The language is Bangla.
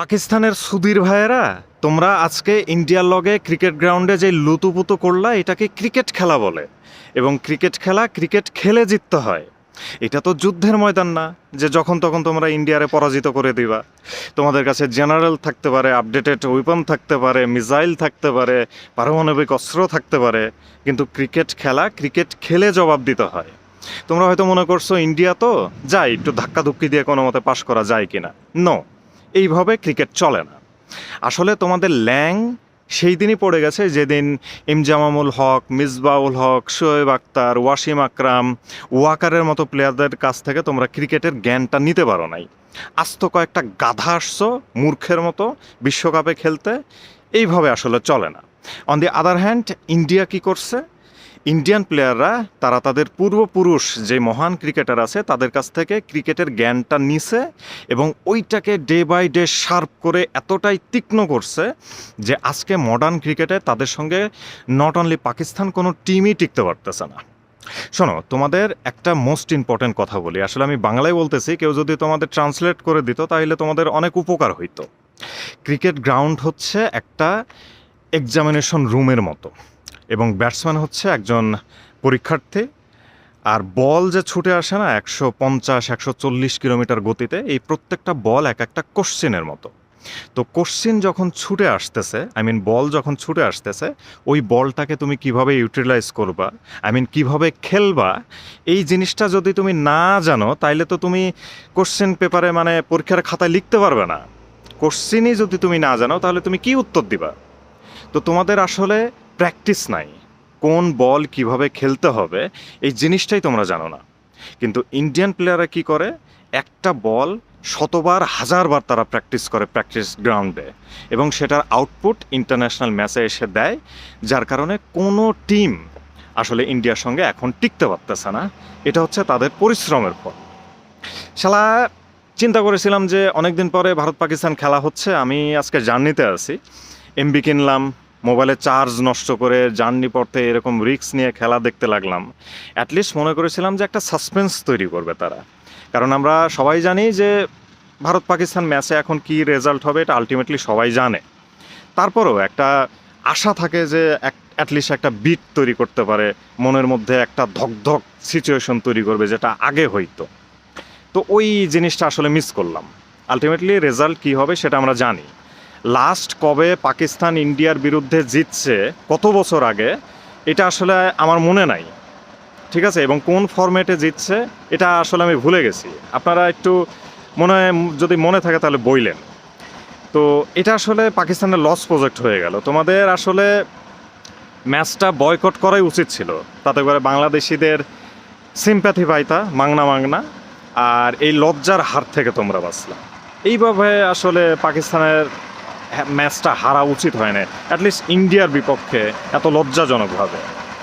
পাকিস্তানের সুধীর ভাইয়েরা, তোমরা আজকে ইন্ডিয়ার লগে ক্রিকেট গ্রাউন্ডে যে লুতুপুতু করলা, এটাকে ক্রিকেট খেলা বলে। এবং ক্রিকেট খেলা ক্রিকেট খেলে জিততে হয়। এটা তো যুদ্ধের ময়দান না, যে যখন তখন তোমরা ইন্ডিয়ারে পরাজিত করে দিবা। তোমাদের কাছে জেনারেল থাকতে পারে, আপডেটেড উইপন থাকতে পারে, মিসাইল থাকতে পারে, পারমাণবিক অস্ত্র থাকতে পারে, কিন্তু ক্রিকেট খেলা, ক্রিকেট খেলে জবাব দিতে হয়। তোমরা হয়তো মনে করছ, ইন্ডিয়া তো, যাই, একটু ধাক্কাধুক্কি দিয়ে কোনো মতে পাশ করা যায় কিনা? নো এইভাবে ক্রিকেট চলে না। আসলে তোমাদের ল্যাং সেই দিনই পড়ে গেছে যেদিন ইমজামামুল হক, মিসবাউল হক, শোয়েব আক্তার ওয়াসিম আকরাম, ওয়াকারের মতো প্লেয়ারদের কাছ থেকে তোমরা ক্রিকেটের জ্ঞানটা নিতে পারো নাই। আস্ত কয়েকটা গাধা আসছো মূর্খের মতো বিশ্বকাপে খেলতে। এইভাবে আসলে চলে না। On the other hand India কি করছে? ইন্ডিয়ান প্লেয়াররা, তারা তাদের পূর্বপুরুষ যে মহান ক্রিকেটার আছে, তাদের কাছ থেকে ক্রিকেটের জ্ঞানটা নিছে এবং ওইটাকে ডে বাই ডে শার্প করে এতটাই তীক্ষ্ণ করছে যে আজকে মডার্ন ক্রিকেটে তাদের সঙ্গে নট অনলি পাকিস্তান, কোনো টিমই টিকতে পারতেছে না। শোনো, তোমাদের একটা মোস্ট ইম্পর্ট্যান্ট কথা বলি। আসলে আমি বাংলায় বলতেছি, কেউ যদি তোমাদের ট্রান্সলেট করে দিত, তাহলে তোমাদের অনেক উপকার হইতো। ক্রিকেট গ্রাউন্ড হচ্ছে একটা এক্সামিনেশন রুমের মতো। এবং ব্যাটসম্যান হচ্ছে একজন পরীক্ষার্থী। আর বল যে ছুটে আসে না, একশো পঞ্চাশ, একশো চল্লিশ কিলোমিটার গতিতে, এই প্রত্যেকটা বল এক একটা কোশ্চেনের মতো। তো কোশ্চিন যখন ছুটে আসতেছে, আই মিন বল যখন ছুটে আসতেছে, ওই বলটাকে তুমি কীভাবে ইউটিলাইজ করবা, আই মিন কীভাবে খেলবা, এই জিনিসটা যদি তুমি না জানো, তাইলে তো তুমি কোশ্চেন পেপারে মানে পরীক্ষার খাতায় লিখতে পারবে না। কোশ্চিনই যদি তুমি না জানো, তাহলে তুমি কি উত্তর দিবা? তো তোমাদের আসলে প্র্যাকটিস নাই। কোন বল কীভাবে খেলতে হবে, এই জিনিসটাই তোমরা জানো না। কিন্তু ইন্ডিয়ান প্লেয়াররা কি করে, একটা বল শতবার, হাজারবার তারা প্র্যাকটিস করে প্র্যাকটিস গ্রাউন্ডে এবং সেটার আউটপুট ইন্টারন্যাশনাল ম্যাচে এসে দেয়, যার কারণে কোনো টিম আসলে ইন্ডিয়ার সঙ্গে এখন টিকতে পারতেছে না। এটা হচ্ছে তাদের পরিশ্রমের ফল। শালা, চিন্তা করেছিলাম যে অনেকদিন পরে ভারত পাকিস্তান খেলা হচ্ছে, আমি আজকে জার্নিতে আছি, এমবি কিনলাম মোবাইলে চার্জ নষ্ট করে জার্নি পড়তে এরকম রিস্ক নিয়ে খেলা দেখতে লাগলাম। অ্যাটলিস্ট মনে করেছিলাম যে একটা সাসপেন্স তৈরি করবে তারা। কারণ আমরা সবাই জানি যে ভারত পাকিস্তান ম্যাচে এখন কি রেজাল্ট হবে এটা আলটিমেটলি সবাই জানে। তারপরও একটা আশা থাকে যে অ্যাটলিস্ট একটা বিট তৈরি করতে পারে, মনের মধ্যে একটা ধকধক সিচুয়েশন তৈরি করবে যেটা আগে হইতো। তো ওই জিনিসটা আসলে মিস করলাম। আলটিমেটলি রেজাল্ট কি হবে সেটা আমরা জানি। লাস্ট কবে পাকিস্তান ইন্ডিয়ার বিরুদ্ধে জিতছে, কত বছর আগে, এটা আসলে আমার মনে নাই। ঠিক আছে? এবং কোন ফরম্যাটে জিতছে, এটা আসলে আমি ভুলে গেছি। আপনারা একটু মনে যদি মনে থাকে তাহলে বইলেন। তো এটা আসলে পাকিস্তানের লস প্রজেক্ট হয়ে গেল। তোমাদের আসলে ম্যাচটা বয়কট করাই উচিত ছিল। তাতে করে বাংলাদেশিদের সিম্প্যাথি পাইতা, মাংনা মাংনা, আর এই লজ্জার হার থেকে তোমরা বাঁচলা। এইভাবে আসলে পাকিস্তানের ম্যাচটা হারা উচিত হয় না অ্যাটলিস্ট ইন্ডিয়ার বিপক্ষে এত লজ্জাজনকভাবে।